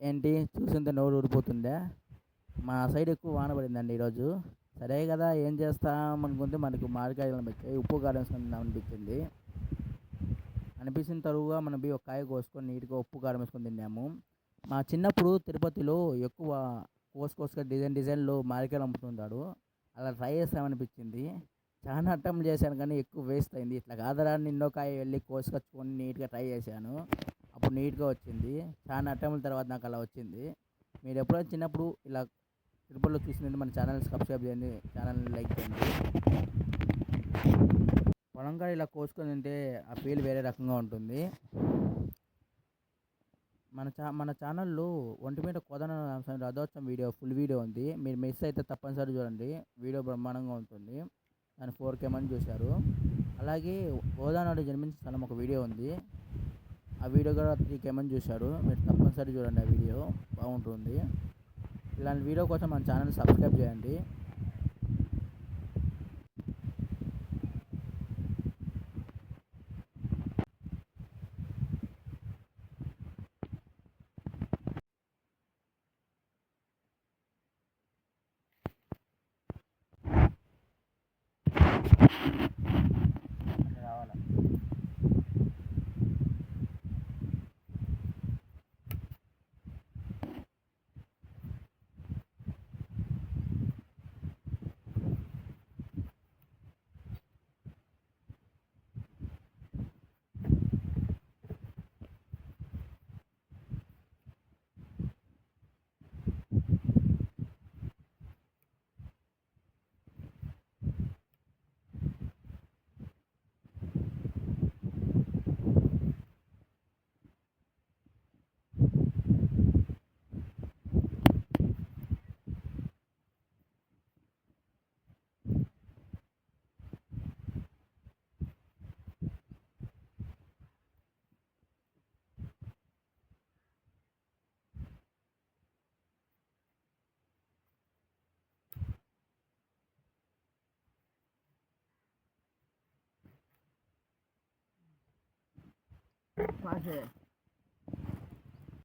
ఏంటి? చూసింత నోరు ఊడిపోతుందా మా సైడ్ ఎక్కువ వాన పడిందండి ఈరోజు. సరే కదా ఏం చేస్తాం అనుకుంటే మనకు మామిడికాయలు అనిపించాయి ఉప్పు కారం వేసుకొని అనిపించింది. అనిపించిన తరువుగా మనం ఒక కాయ కోసుకొని నీట్గా ఉప్పు కారం వేసుకొని తిన్నాము. మా చిన్నప్పుడు తిరుపతిలో ఎక్కువ కోసుకోసుగా డిజైన్ డిజైన్లో మామిడికాయలు అమ్ముతుంటాడు. అలా ట్రై చేస్తామనిపించింది. చాలా అటెంప్ట్ చేశాను కానీ ఎక్కువ వేస్ట్ అయింది. ఇట్లా కాదరా నిన్నో కాయ వెళ్ళి కోసుకొచ్చుకొని నీట్గా ట్రై చేశాను. ఇప్పుడు నీట్గా వచ్చింది. చాలా అటెంప్ట్ల తర్వాత నాకు అలా వచ్చింది. మీరు ఎప్పుడైనా చిన్నప్పుడు ఇలా తిరుపతిలో చూసినట్టు మన ఛానల్ సబ్స్క్రైబ్ చేయండి ఛానల్ని లైక్ చేయండి. పొలంకాయ ఇలా కోసుకొని తింటే ఆ ఫీల్ వేరే రకంగా ఉంటుంది. మన ఛా మన ఛానల్లో మీద కొదన రథోత్సవం వీడియో ఫుల్ వీడియో ఉంది. మీరు మిస్ అయితే తప్పనిసరి చూడండి. వీడియో బ్రహ్మాండంగా ఉంటుంది. దాని ఫోర్ కే మంది చూశారు. అలాగే గోదానాడు జన్మించిన స్థలం ఒక వీడియో ఉంది. ఆ వీడియో కూడా త్రీ కే చూశారు మీరు తప్పనిసరి చూడండి ఆ వీడియో బాగుంటుంది. ఇలాంటి వీడియో కోసం మన ఛానల్ సబ్స్క్రైబ్ చేయండి. 맞 아.